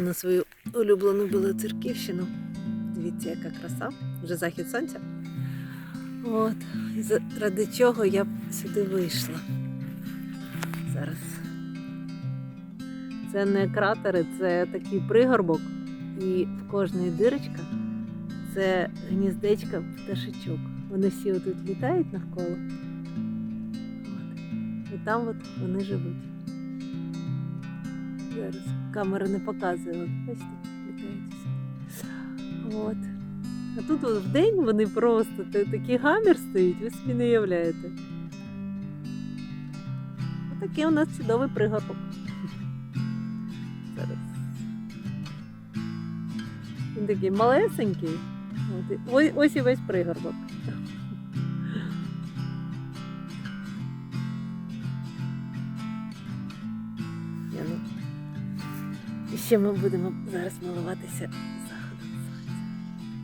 На свою улюблену Білоцерківщину. Дивіться, яка краса. Вже захід сонця. От. І заради чого я сюди вийшла. Зараз. Це не кратери, це такий пригорбок. І в кожної дирочка це гніздечка пташечок. Вони всі отут літають навколо. От. І там от вони живуть. Зараз камера не показує. Бачите, літають. От. А тут от вдень вони просто такий гамір стоїть, ви собі не уявляєте. Отакий у нас чудовий пригорбок. Зараз. Він такий малесенький. Ось і весь пригорбок. Ще ми будемо зараз милуватися заходом сонця.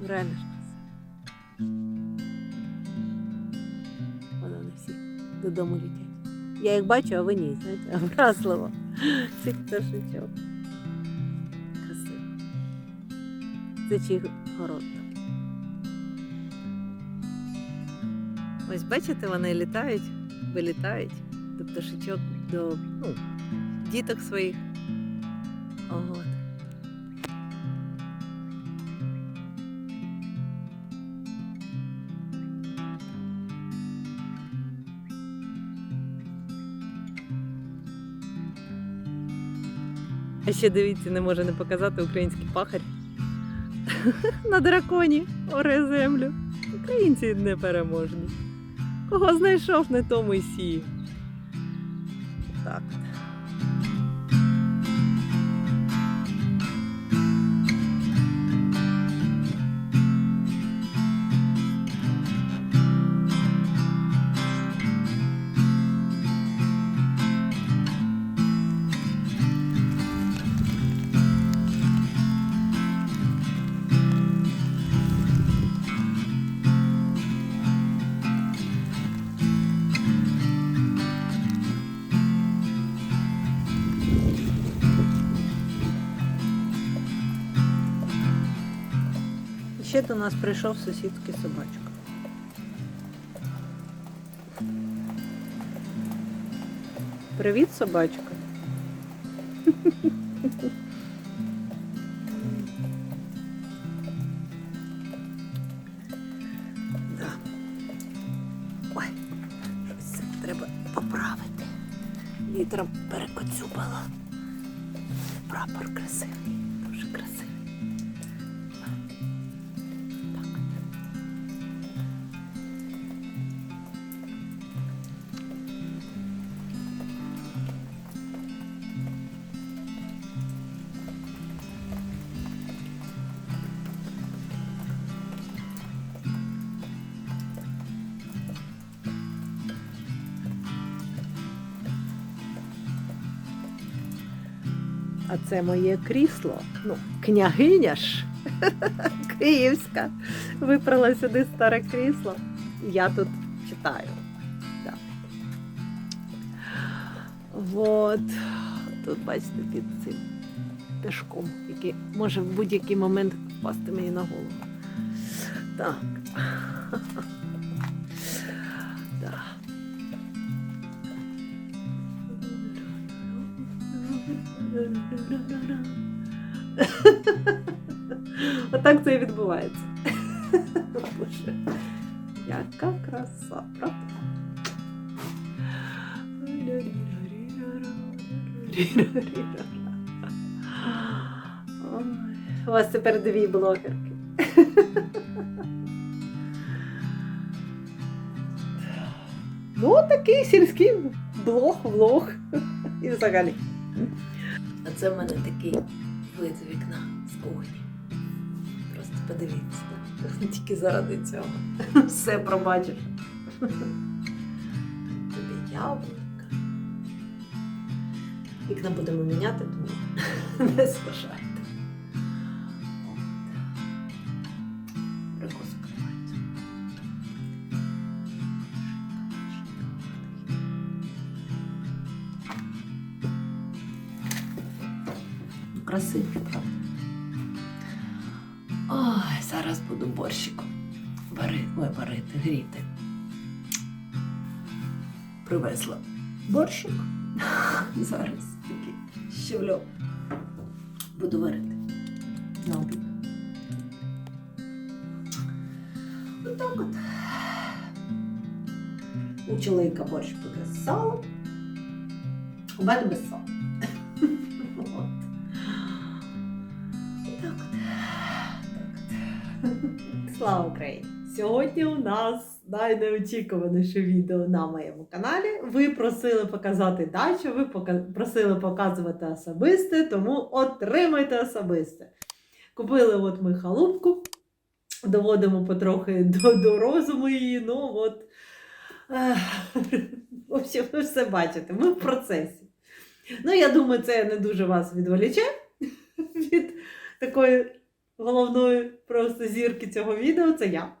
Ну, Реально ж краса. Вон вони всі додому літять. Я їх бачу, а ви ні, знаєте, образливо. Цих пташечок. Красиво. Це чий город. Ось бачите, вони літають, вилітають до пташечок, до ну, діток своїх. От. А ще дивіться, не може не показати український пахар. На драконі оре землю. Українці непереможні. Кого знайшов, не тому й сіє. Ще до нас прийшов сусідки собачка. Привіт, собачка. Да. Ой, щось це треба поправити. Вітром перекоцюбало. Прапор красивий, А це моє крісло. Ну, княгиня ж київська. Випрала сюди старе крісло. Я тут читаю. Да. Вот. Тут, бачите, під цим пішком, який може в будь-який момент впасти мені на голову. Так. Отак це і відбувається. Боже, яка краса, правда? У вас тепер дві блогерки. Ну, такий сільський блог, влог. І взагалі. А це в мене такий вид з вікна з кухні. Просто подивіться. так. Тільки заради цього. Все пробачиш. Тобі яблука. Вікна будемо міняти, тому не зважайте. Красивий, правда? Ой, зараз буду борщиком варити, ой, варити, гріти. Привезла борщик. Зараз такий щавльо. Буду варити на обід. Отак от. У чоловіка борщ буде з салом, у мене без сала. Слава Україні! Сьогодні у нас найнеочікуваніше відео на моєму каналі. Ви просили показати дачу, ви просили показувати особисте, тому отримайте особисте. Купили от ми халупку, доводимо потрохи до, до розуму її. Ну от. Ви все бачите, ми в процесі. Ну, я думаю, це не дуже вас відволіче від такої головної просто зірки цього відео це я.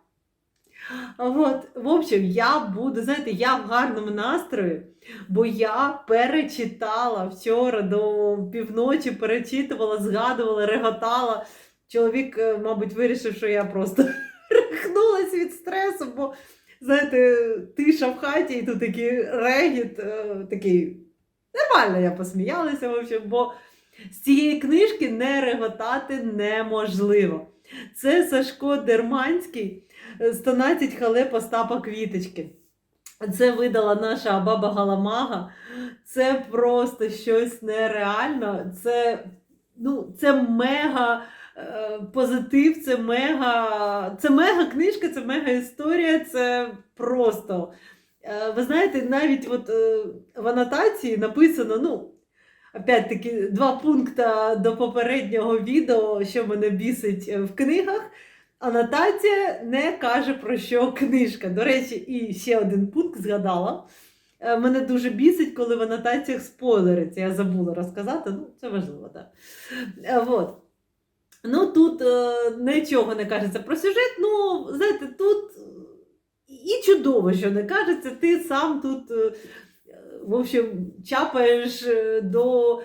От, в общем, я буду, знаєте, я в гарному настрої, бо я перечитала вчора до півночі, перечитувала, згадувала, реготала. Чоловік, е, мабуть, вирішив, що я просто рехнулась від стресу, бо, знаєте, тиша в хаті, і тут такий регіт, е, такий. Нормально я посміялася, в общем, бо з цієї книжки не реготати неможливо. Це Сашко Дерманський е, «112 халеп Остапа Квіточки. Це видала наша баба Галамага. Це просто щось нереально. Це, ну, це мега е, позитив, це мега, це мега книжка, це мега історія, це просто. Е, ви знаєте, навіть от, е, в анотації написано, ну, опять-таки, два пункти до попереднього відео, що мене бісить е, в книгах. Анотація не каже про що книжка. До речі, і ще один пункт згадала. Е, Мене дуже бісить, коли в анотаціях спойлериться. Я забула розказати, ну це важливо, так. Е, Вот. Ну тут е, нічого не кажеться про сюжет. Ну, знаєте, тут і чудово, що не кажеться, ти сам тут, в общем, чапаєш е, до,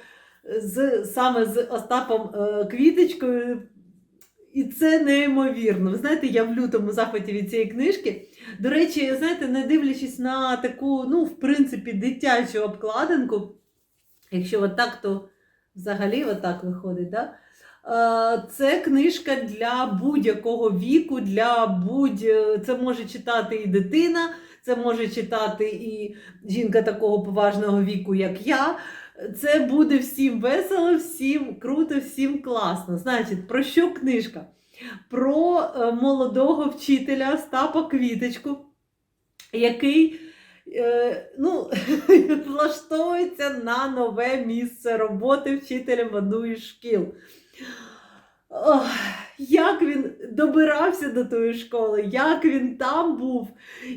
з, саме з Остапом е, Квіточкою. І це неймовірно. Ви знаєте, я в лютому захваті від цієї книжки. До речі, знаєте, не дивлячись на таку, ну, в принципі, дитячу обкладинку, якщо отак, то взагалі отак виходить, да? Е, Це книжка для будь-якого віку, для будь... це може читати і дитина, це може читати і жінка такого поважного віку, як я. Це буде всім весело, всім круто, всім класно. Значить, про що книжка? Про е, молодого вчителя Остапа Квіточку, який е, ну, влаштовується на нове місце роботи вчителем одної шкіл. Ох, як він добирався до тої школи, як він там був,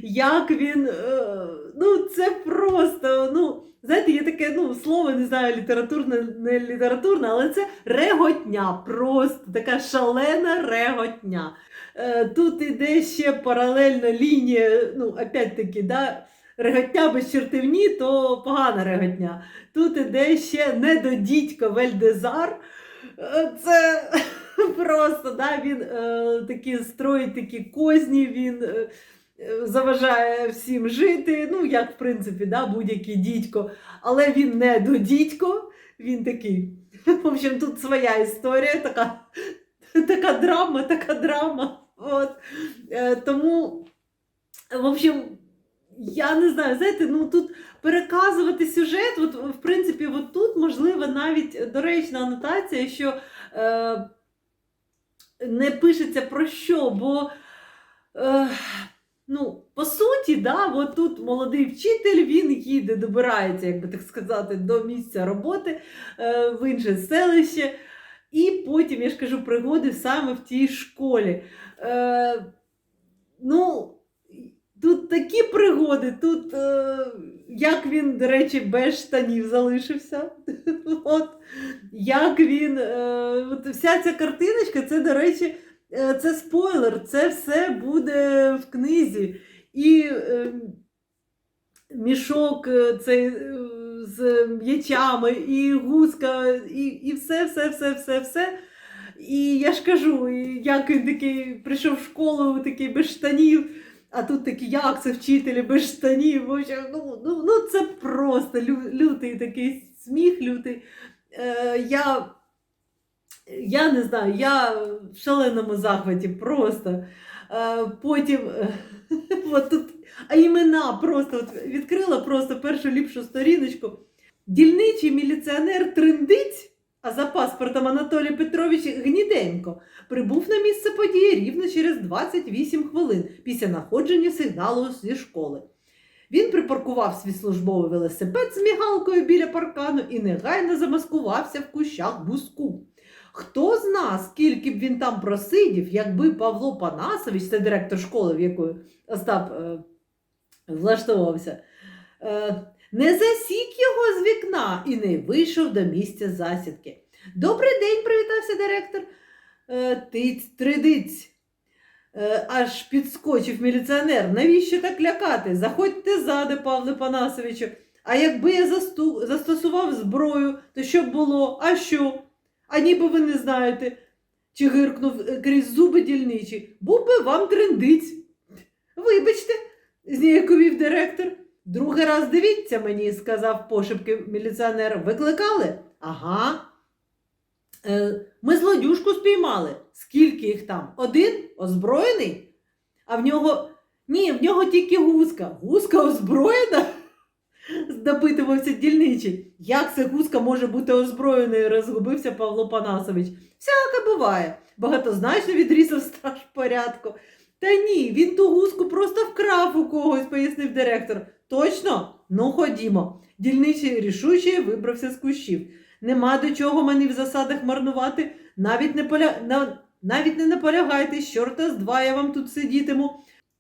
як він. Е, ну, це просто. ну, Знаєте, є таке ну, слово, не знаю, літературне, не літературне, але це реготня. Просто така шалена реготня. Е, тут іде ще паралельна лінія, ну, опять-таки, да, реготня без чертівні, то погана реготня. Тут іде ще недодідько Вельдезар. Е, Це просто да, він е, такі строїть такі козні, він е, заважає всім жити. Ну, як в принципі, да, будь-який дідько. Але він не до дідько, він такий. В общем, тут своя історія, така, така драма, така драма. От. Е, тому, в общем, я не знаю, знаєте, ну тут переказувати сюжет, от, в принципі, от тут можливо навіть доречна анотація, що е, не пишеться про що, бо. Е, Ну, по суті, да, от тут молодий вчитель, він їде, добирається, як би так сказати, до місця роботи е, в інше селище. І потім, я ж кажу, пригоди саме в тій школі. Е, ну, тут такі пригоди, тут е, як він, до речі, без штанів залишився. От, як він, е, от вся ця картиночка, це, до речі, е, це спойлер, це все буде в книзі. І е, мішок цей з м'ячами, і гуска, і, і все, все, все, все, все. І я ж кажу, як він такий прийшов в школу, такий без штанів, а тут такі, як це вчителі без штанів. Общем, ну, ну, ну це просто лю- лютий такий сміх, лютий. Е, я, я не знаю, я в шаленому захваті просто. Е, потім е, от тут, а імена просто от відкрила просто першу ліпшу сторіночку. Дільничий міліціонер Триндиць, а за паспортом Анатолій Петрович Гніденко, прибув на місце події рівно через 28 хвилин після находження сигналу зі школи. Він припаркував свій службовий велосипед з мігалкою біля паркану і негайно замаскувався в кущах буску. Хто зна, скільки б він там просидів, якби Павло Панасович, це директор школи, в якої Остап е, влаштовувався, е, не засік його з вікна і не вийшов до місця засідки. Добрий день, привітався директор. Е, Тиць, тридиць. Е, Аж підскочив міліціонер. Навіщо так лякати? Заходьте ззади, Павле Панасовичу. А якби я засту... застосував зброю, то що б було? А що? А ніби ви не знаєте, чи гиркнув е, крізь зуби дільничий. Був би вам трендиць. Вибачте, зніяковів директор. Другий раз дивіться мені, сказав пошепки міліціонер. Викликали? Ага. Е, ми злодюжку спіймали. Скільки їх там? Один? Озброєний? А в нього. Ні, в нього тільки гуска. Гуска озброєна? допитувався дільничий. Як це гуска може бути озброєною? розгубився Павло Панасович. Всяке буває. Багатозначно відрізав страж порядку. Та ні, він ту гуску просто вкрав у когось, пояснив директор. Точно? Ну ходімо. Дільничий рішуче вибрався з кущів. Нема до чого мені в засадах марнувати. Навіть не, поля... на... Навіть не наполягайте, чорта з два я вам тут сидітиму.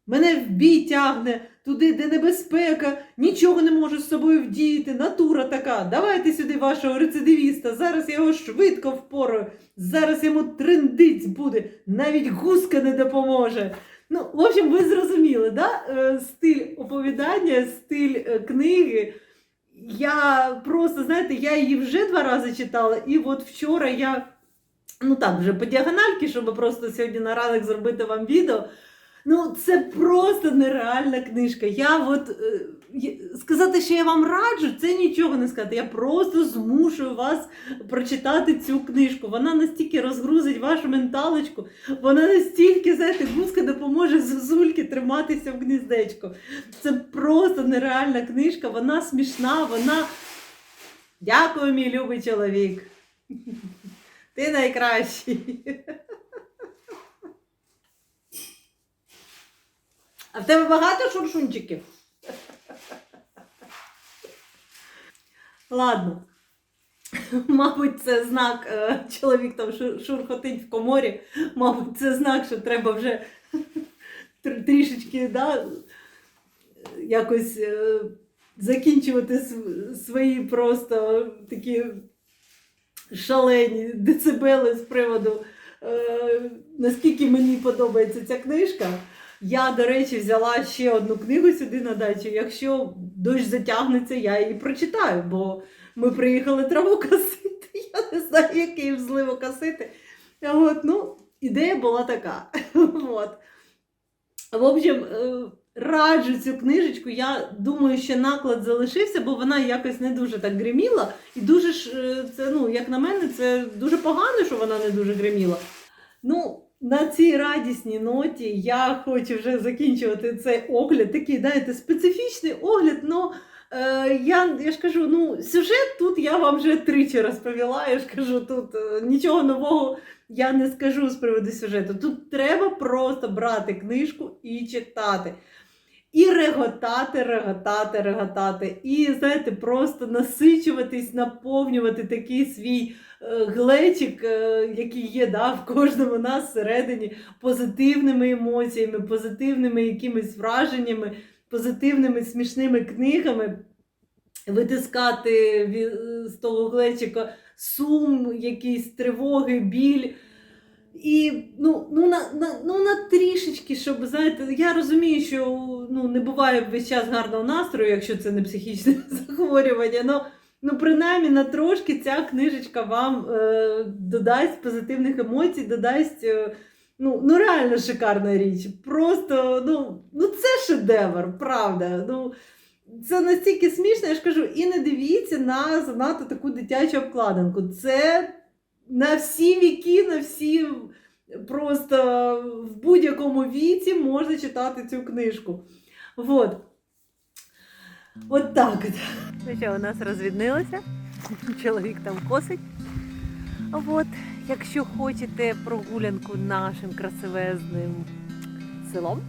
Мене в бій тягне туди, де небезпека, нічого не можу з собою вдіяти, натура така. Давайте сюди вашого рецидивіста. Зараз я його швидко впораю. Зараз йому трендиць буде, навіть гуска не допоможе. Ну, в общем, ви зрозуміли, да? Е, стиль оповідання, стиль е, книги. Я просто, знаєте, я її вже два рази читала, і от вчора я, ну так, вже по діагональки, щоб просто сьогодні на ранок зробити вам відео. Ну, це просто нереальна книжка. Я от е, сказати, що я вам раджу, це нічого не сказати. Я просто змушую вас прочитати цю книжку. Вона настільки розгрузить вашу менталочку, вона настільки, знаєте, гуска допоможе зозульки триматися в гніздечку. Це просто нереальна книжка, вона смішна, вона. Дякую, мій любий чоловік. Ти найкращий. А в тебе багато шуршунчиків? Ладно. Мабуть, це знак, е, чоловік там шурхотить в коморі. Мабуть, це знак, що треба вже трішечки да, якось е, закінчувати свої просто такі шалені децибели з приводу, е, наскільки мені подобається ця книжка. Я, до речі, взяла ще одну книгу сюди на дачу. Якщо дощ затягнеться, я її прочитаю, бо ми приїхали траву косити. Я не знаю, який взливо косити. От, ну, ідея була така. От. В общем, е, раджу цю книжечку. Я думаю, що наклад залишився, бо вона якось не дуже так гриміла. І дуже ж, е, це, ну, як на мене, це дуже погано, що вона не дуже гриміла. Ну, на цій радісній ноті я хочу вже закінчувати цей огляд. Такий, знаєте, специфічний огляд. Ну, е, я, я ж кажу, ну, сюжет тут я вам вже тричі розповіла. Я ж кажу, тут е, нічого нового я не скажу з приводу сюжету. Тут треба просто брати книжку і читати. І реготати, реготати, реготати. І, знаєте, просто насичуватись, наповнювати такий свій е, глечик, е, який є да, в кожному нас всередині, позитивними емоціями, позитивними якимись враженнями, позитивними смішними книгами. Витискати з того глечика сум, якісь тривоги, біль. І ну, ну, на, на, ну, на трішечки, щоб, знаєте, я розумію, що ну, не буває весь час гарного настрою, якщо це не психічне захворювання. Ну, Ну, принаймні, на трошки ця книжечка вам е, додасть позитивних емоцій, додасть. Е, ну, ну, реально шикарна річ. Просто, ну, ну це шедевр, правда. Ну, це настільки смішно, я ж кажу, і не дивіться на занадто таку дитячу обкладинку. Це на всі віки, на всі просто в будь-якому віці можна читати цю книжку. Вот. От так. Ну що, у нас розвіднилося. Чоловік там косить. От, якщо хочете прогулянку нашим красивезним селом,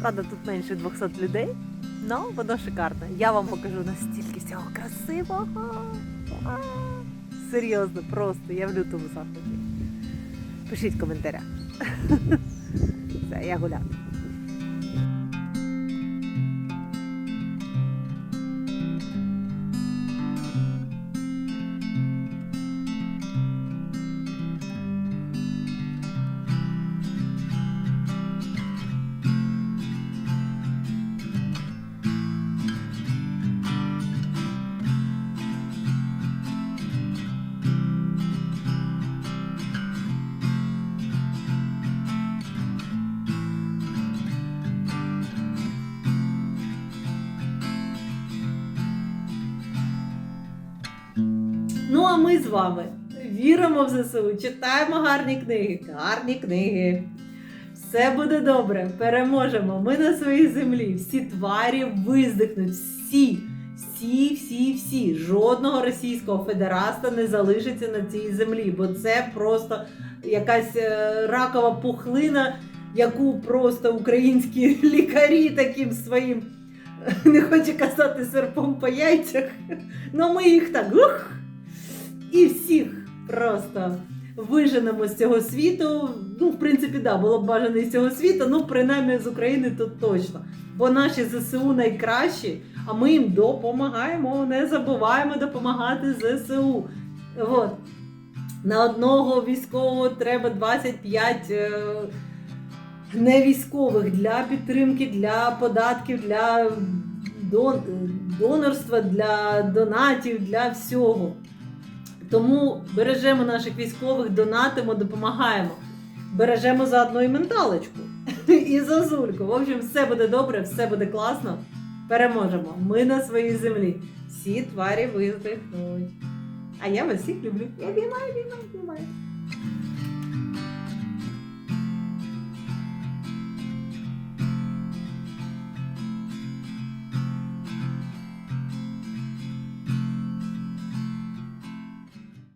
правда, тут менше 200 людей, але воно шикарне. Я вам покажу настільки всього красивого. Серйозно, просто я в лютому захваті. Пишіть коментаря. Все, я гуляю. А ми з вами віримо в ЗСУ, читаємо гарні книги, гарні книги. Все буде добре, переможемо. Ми на своїй землі. Всі тварі виздихнуть. Всі, всі, всі, всі. Жодного російського федераста не залишиться на цій землі, бо це просто якась е, ракова пухлина, яку просто українські лікарі таким своїм, не хочу казати серпом по яйцях, але ми їх так ух, і всіх просто виженемо з цього світу. Ну, в принципі, да, було б бажано з цього світу, ну, принаймні з України то точно. Бо наші ЗСУ найкращі, а ми їм допомагаємо, не забуваємо допомагати ЗСУ. От. На одного військового треба 25 е, невійськових для підтримки, для податків, для дон- донорства, для донатів, для всього. Тому бережемо наших військових, донатимо, допомагаємо. Бережемо заодно і менталочку, і зазульку. В общем, все буде добре, все буде класно. Переможемо. Ми на своїй землі. Всі тварі виздихнуть. А я вас всіх люблю. Я обіймаю, обіймаю, обіймаю.